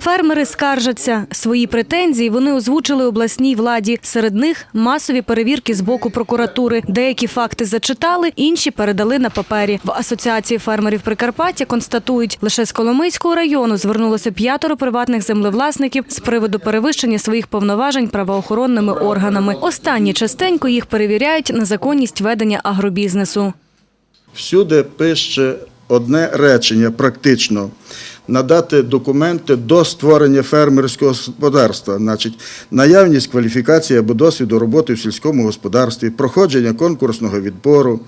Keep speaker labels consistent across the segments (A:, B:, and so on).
A: Фермери скаржаться. Свої претензії вони озвучили обласній владі. Серед них масові перевірки з боку прокуратури. Деякі факти зачитали, інші передали на папері. В асоціації фермерів Прикарпаття констатують, лише з Коломийського району звернулося п'ятеро приватних землевласників з приводу перевищення своїх повноважень правоохоронними органами. Останні частенько їх перевіряють на законність ведення агробізнесу.
B: Всюди пише одне речення практично. Надати документи до створення фермерського господарства, значить, наявність кваліфікації або досвіду роботи в сільському господарстві, проходження конкурсного відбору,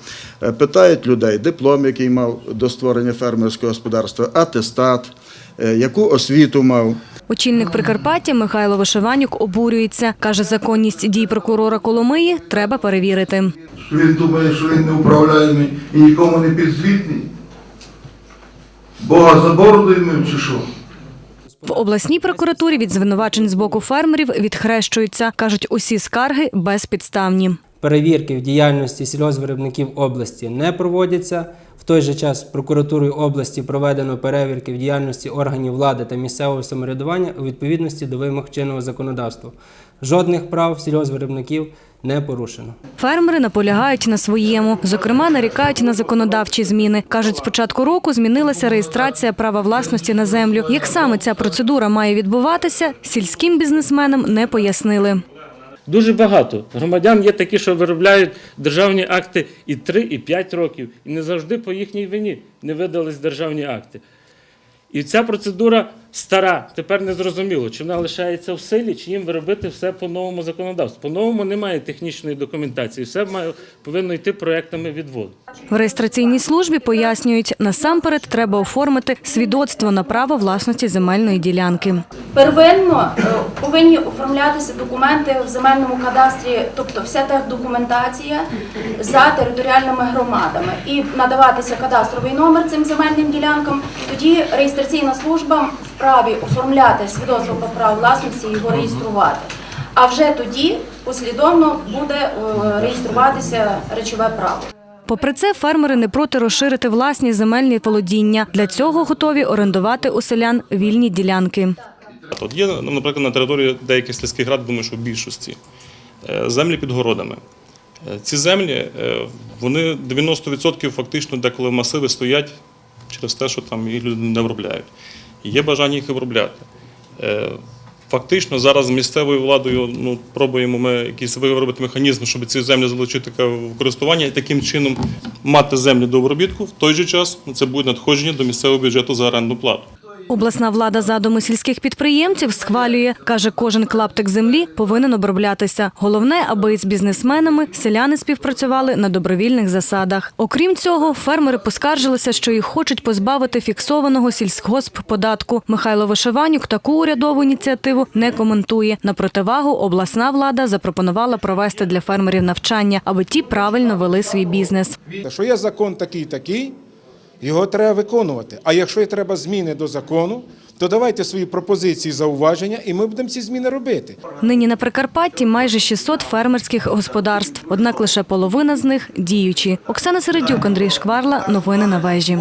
B: Е, питають людей диплом, який мав до створення фермерського господарства, атестат, е, яку освіту мав.
A: Очільник Прикарпаття Михайло Вишиванюк обурюється. Каже, законність дій прокурора Коломиї треба перевірити.
C: що він думає, що він неуправляємий і нікому не підзвітний. Бога за бороду чи що?
A: В обласній прокуратурі від звинувачень з боку фермерів відхрещуються. Кажуть, усі скарги безпідставні.
D: Перевірки в діяльності сільгоспвиробників області не проводяться. В той же час прокуратурою області проведено перевірки в діяльності органів влади та місцевого самоврядування у відповідності до вимог чинного законодавства. Жодних прав сільгоспвиробників не порушено.
A: Фермери наполягають на своєму. Зокрема, нарікають на законодавчі зміни. Кажуть, з початку року змінилася реєстрація права власності на землю. Як саме ця процедура має відбуватися, сільським бізнесменам не пояснили.
E: Дуже багато громадян є такі, що виробляють державні акти і 3, і 5 років, і не завжди по їхній вині не видались державні акти. І ця процедура стара, тепер не зрозуміло, чи вона лишається в силі, чи їм виробити все по новому законодавству. По новому немає технічної документації, все має, повинно йти проектами відводу.
A: В реєстраційній службі пояснюють, насамперед треба оформити свідоцтво на право власності земельної ділянки.
F: Первинно е, повинні оформлятися документи в земельному кадастрі, тобто вся та документація за територіальними громадами, і надаватися кадастровий номер цим земельним ділянкам. Тоді реєстраційна служба вправі оформляти свідоцтво про право власності і його реєструвати. А вже тоді послідовно буде е, реєструватися речове право.
A: Попри це, фермери не проти розширити власні земельні володіння. Для цього готові орендувати у селян вільні ділянки.
G: От є, ну, наприклад, на території деяких сільських рад, думаю, що в більшості, е, землі під городами. Е, Ці землі, вони 90% фактично деколи масиви стоять через те, що там їх люди не обробляють. Є бажання їх обробляти. Е, Фактично зараз з місцевою владою ну, пробуємо ми якийсь виробити механізм, щоб ці землі залучити в користування і таким чином мати землі до обробітку. В той же час це буде надходження до місцевого бюджету за орендну плату.
A: Обласна влада задуми сільських підприємців схвалює. Каже, кожен клаптик землі повинен оброблятися. Головне, аби з бізнесменами селяни співпрацювали на добровільних засадах. Окрім цього, фермери поскаржилися, що їх хочуть позбавити фіксованого сільськгоспподатку. Михайло Вишиванюк таку урядову ініціативу не коментує. На противагу обласна влада запропонувала провести для фермерів навчання, аби ті правильно вели свій бізнес.
H: Що є закон такий такий, його треба виконувати. А якщо треба зміни до закону, то давайте свої пропозиції, зауваження, і ми будемо ці зміни робити.
A: Нині на Прикарпатті майже 600 фермерських господарств, однак лише половина з них діючі. Оксана Середюк, Андрій Шкварла. Новини на вежі.